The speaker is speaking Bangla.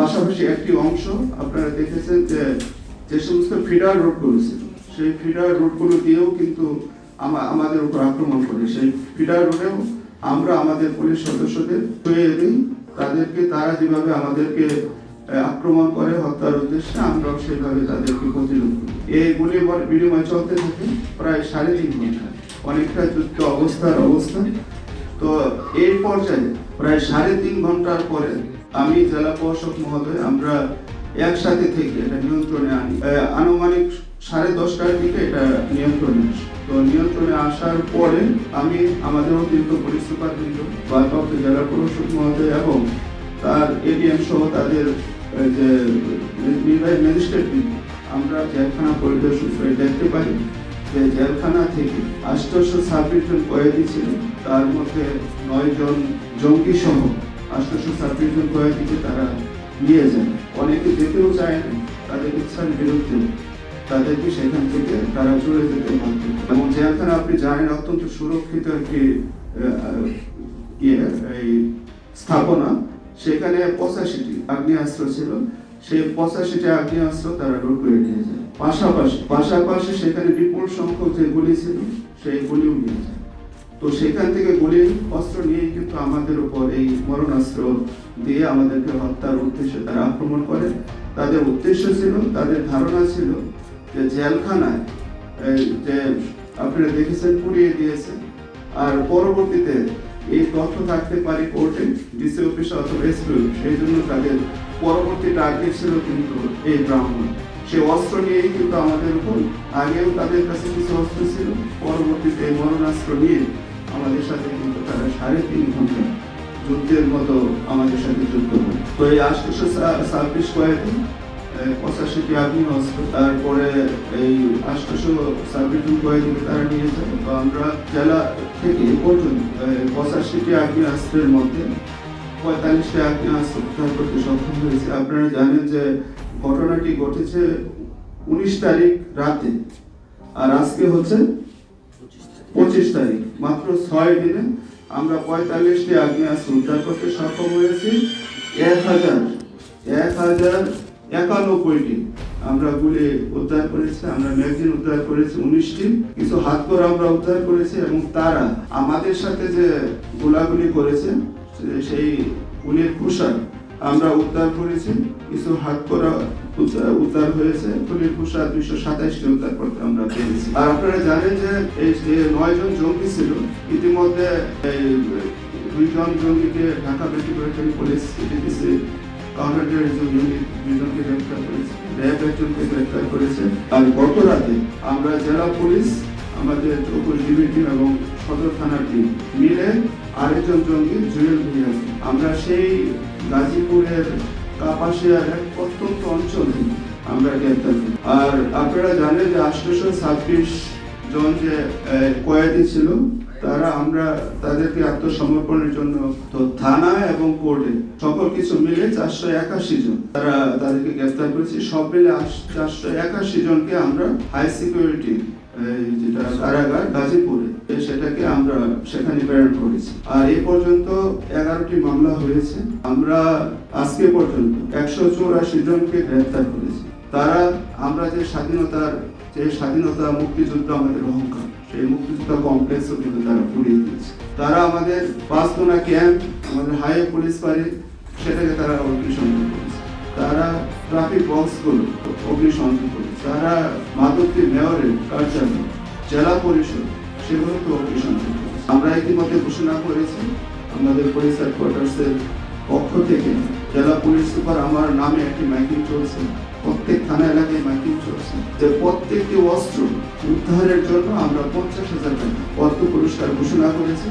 পাশাপাশি একটি অংশ আপনারা দেখেছেন যে যে সমস্ত ফিডার রোডগুলো ছিল, সেই ফিডার রোডগুলো দিয়েও কিন্তু আমাদের উপর আক্রমণ করে। সেই ফিডার রোডেও আমরা আমাদের পুলিশ সদস্যদের ছুঁয়ে দিই, তাদেরকে, তারা যেভাবে আমাদেরকে আক্রমণ করে হত্যার উদ্দেশ্যে, আমরাও সেভাবে তাদেরকে প্রতিরোধ করি। এই গুলি বিনিময় চলতে থাকে, প্রায় সাড়ে তিন ঘণ্টা। অনেকটা যুদ্ধ অবস্থার অবস্থা। তো এই পর্যায়ে প্রায় সাড়ে তিন ঘণ্টার পরে আমি জেলা প্রশাসক মহোদয়, আমরা একসাথে থেকে এটা নিয়ন্ত্রণে আনি। আনুমানিক সাড়ে দশটার দিকে এটা নিয়ন্ত্রণে তো নিয়ন্ত্রণে আসার পরে আমি আমাদের অতিরিক্ত পুলিশ সুপারবৃন্দ ভারপ্রাপ্ত জেলা প্রশাসক মহোদয় এবং তার এডিএম সহ তাদের যে নির্বাহী ম্যাজিস্ট্রেট আমরা জেলখানা পরিদর্শন করে দেখতে পাই যে জেলখানা থেকে আষ্টশো ছাব্বিশ জন কয়েদি ছিল, তার মধ্যে নয় জন জঙ্গি সহ আষ্টশো ছাব্বিশ জন কয়েদিকে তারা নিয়ে যায় অনেকে যেতেও চায় না, তাদের ইচ্ছার বিরুদ্ধে। তাদেরকে সেখান থেকে তারা চলে যেতে বাধ্য এবং জেলখানা আপনি জানেন অত্যন্ত সুরক্ষিত একটি ইয়ে এই স্থাপনা, সেখানে পঁচাশিটি আগ্নেয়াস্ত্র ছিল। সেই পঁচাশিটি আগ্নেয়াস্ত্র তারা লুট করে নিয়ে যায়। পাশাপাশি পাশাপাশি সেখানে বিপুল সংখ্যক যে গুলি ছিল, সেই গুলিও নিয়ে যায়। তো সেখান থেকে গুলি অস্ত্র নিয়ে কিন্তু আমাদের উপর এই মরণাস্ত্র দিয়ে আমাদেরকে হত্যার উদ্দেশ্যে তারা আক্রমণ করে। তাদের উদ্দেশ্য ছিল, তাদের ধারণা ছিল যে জেলখানায় যে আপনারা দেখেছেন, পুড়িয়ে দিয়েছে। আর পরবর্তীতে এই তথ্য থাকতে পারে কোর্টে ডিসি অফিসে অথবা এসপি সেই জন্য তাদের পরবর্তী টার্গেট ছিল কিন্তু এই ব্রাহ্মণ। সে অস্ত্র নিয়েই কিন্তু আমাদের উপর আগেও তাদের কাছে কিছু অস্ত্র ছিল, পরবর্তীতে মরণাস্ত্র নিয়ে আমাদের সাথে কিন্তু তারা সাড়ে তিন ঘণ্টা যুদ্ধের মতো আমাদের সাথে যুদ্ধ করে। তো এই আষ্টশো ছাব্বিশ কয়েকদিন পঁচাশিটি আগ্নেয় অস্ত্র তারপরে এই আষ্টশো ছাব্বিশ জন কয়েকদিকে তারা নিয়ে যায়। তো আমরা জেলা থেকে এ পর্যন্ত পঁচাশিটি আগ্নেয় অস্ত্রের মধ্যে পঁয়তাল্লিশটি আগ্নেয় অস্ত্র উদ্ধার করতে সক্ষম হয়েছে। আপনারা জানেন যে ঘটনাটি ঘটেছে উনিশ তারিখ রাতে। আর আজকে হচ্ছে পঁচিশ তারিখ। মাত্র ছয় দিনে আমরা পঁয়তাল্লিশটি আগ্নেয়াস্ত্র উদ্ধার করতে সক্ষম হয়েছি। এক হাজার এক হাজার একানব্বইটি আমরা গুলি উদ্ধার করেছি, আমরা ম্যাগজিন উদ্ধার করেছি, উনিশটি। কিছু হাত করে আমরা উদ্ধার করেছি এবং তারা আমাদের সাথে যে গোলাগুলি করেছে সেই গুলির কুষার আমরা উদ্ধার করেছি, কিছু হাত করা উদ্ধার- হয়েছে গুলির কুষার দুইশো সাতাইশটি উদ্ধার করতে আমরা পেরেছি আর আপনারা জানেন যে এই যে নয় জন জঙ্গি ছিল, ইতিমধ্যে দুইজন জঙ্গিকে Dhaka metropolitan police DPC counter unit দুইজনকে গ্রেফতার করেছে র্যাব একজনকে গ্রেফতার করেছে। আর গত রাতে আমরা জেলা পুলিশ আমাদের ডিবি টিম এবং সদর থানার টিম মিলে আরেকজন জঙ্গি জুয়েল ভুইয়া আমরা সেই গাজীপুরের কাপাসিয়ার এক প্রত্যন্ত অঞ্চলে আমরা গ্রেপ্তার করি। আর আপনারা জানেন যে আঠারোশো ছাব্বিশ জন যে কয়েদি ছিল, তারা আমরা তাদেরকে আত্মসমর্পণের জন্য তো থানা এবং কোর্টে সকল কিছু মিলে চারশো একাশি জন তারা তাদেরকে গ্রেফতার করেছি। সব মিলে চারশো একাশি জনকে আমরা হাই সিকিউরিটি যেটা কারাগার, গাজীপুরে। সেটাকে আমরা সেখানে প্রেরণ করেছি। আর এ পর্যন্ত এগারোটি মামলা হয়েছে। আমরা আজকে পর্যন্ত একশো চৌরাশি জনকে গ্রেফতার করেছি। তারা, আমরা যে স্বাধীনতার, যে স্বাধীনতা মুক্তিযুদ্ধ আমাদের অহংকার, সেই মুক্তিযুদ্ধ কমপ্লেক্সও কিন্তু তারা পুড়িয়ে দিয়েছে। তারা আমাদের পাঁচদোনা ক্যাম্প, আমাদের হাই পুলিশ বাড়ি, সেটাকে তারা অগ্নিসংযোগ করেছে। তারা ট্রাফিক বক্সগুলো অগ্নিসংযোগ তারা মাধবদী মেয়রের কার্যালয়, জেলা পরিষদ সেগুলো তো অগ্নিসংযোগ করেছে আমরা ইতিমধ্যে ঘোষণা করেছি, আমাদের পুলিশ হেডকোয়ার্টার্সের পক্ষ থেকে জেলা পুলিশ সুপার আমার নামে একটি মাইকিং চলছে, প্রত্যেক থানা এলাকায় মাইকিং চলছে। যে প্রত্যেকটি অস্ত্র উদ্ধারের জন্য আমরা পঞ্চাশ হাজার টাকা অর্থ পুরস্কার ঘোষণা করেছি।